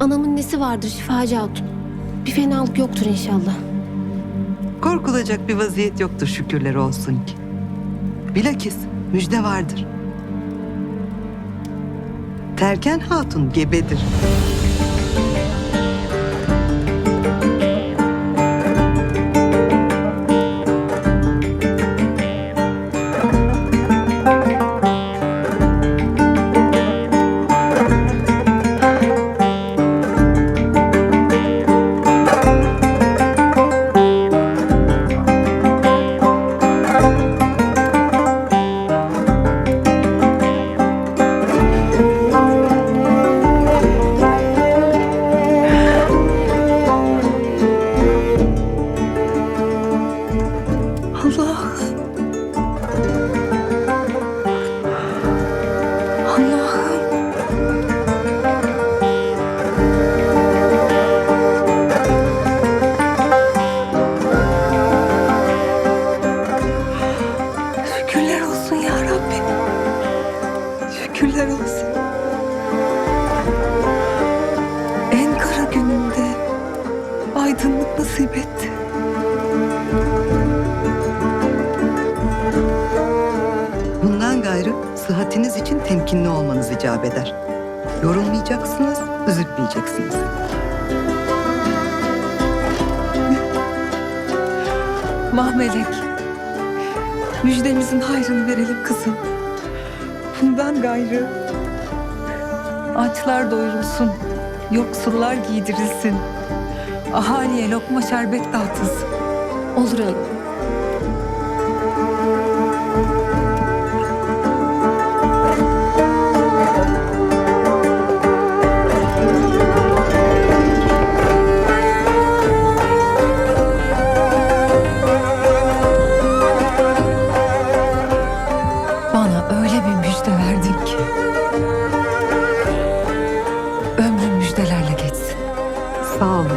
Anamın nesi vardır şifacı hatun. Bir fenalık yoktur inşallah. Korkulacak bir vaziyet yoktur şükürler olsun ki. Bilakis müjde vardır. Terken Hatun gebedir. Şükürler olsun. En kara gününde aydınlık nasip etti. Bundan gayrı sıhhatiniz için temkinli olmanız icap eder. Yorulmayacaksınız, üzülmeyeceksiniz. Mahmelek. Müjdemizin hayrını verelim kızım. Bundan gayrı. Açlar doyurulsun. Yoksullar giydirilsin. Ahaliye lokma şerbet dağıtılsın. Olur hanım. song.